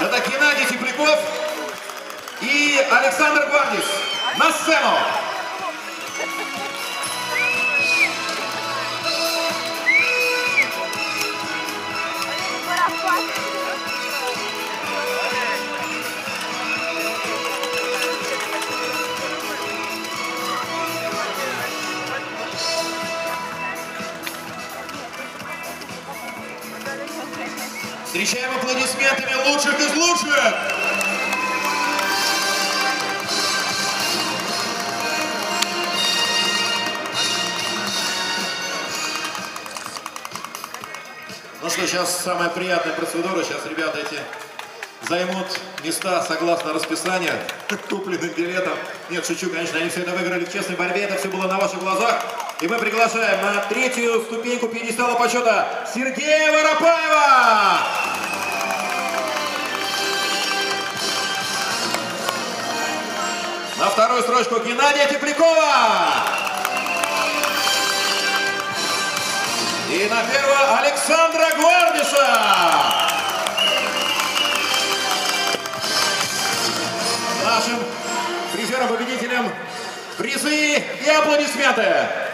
Это Геннадий Тепляков и Александр Гвардис. На сцену! Встречаем аплодисментами лучших из лучших! Ну что, сейчас самая приятная процедура. Сейчас ребята эти займут места согласно расписанию, купленным билетом. Нет, шучу, конечно, они все это выиграли в честной борьбе, это все было на ваших глазах. И мы приглашаем на третью ступеньку пьедестала почета Сергея Воропаева! На вторую строчку Геннадия Теплякова! И на первую Александра Гвардиша! Нашим призерам-победителям призы и аплодисменты!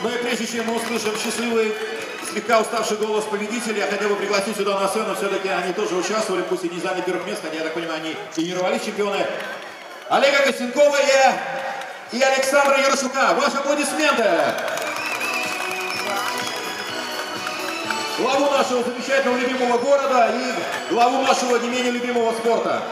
Ну и прежде чем мы услышим счастливый, слегка уставший голос победителя, я хотел бы пригласить сюда на сцену, все-таки они тоже участвовали, пусть и не заняли первых мест, хотя, я так понимаю, они тренировались чемпионы. Олега Костенкова и, и Александра Ярошука. Ваши аплодисменты! Главу нашего замечательного любимого города и главу нашего не менее любимого спорта.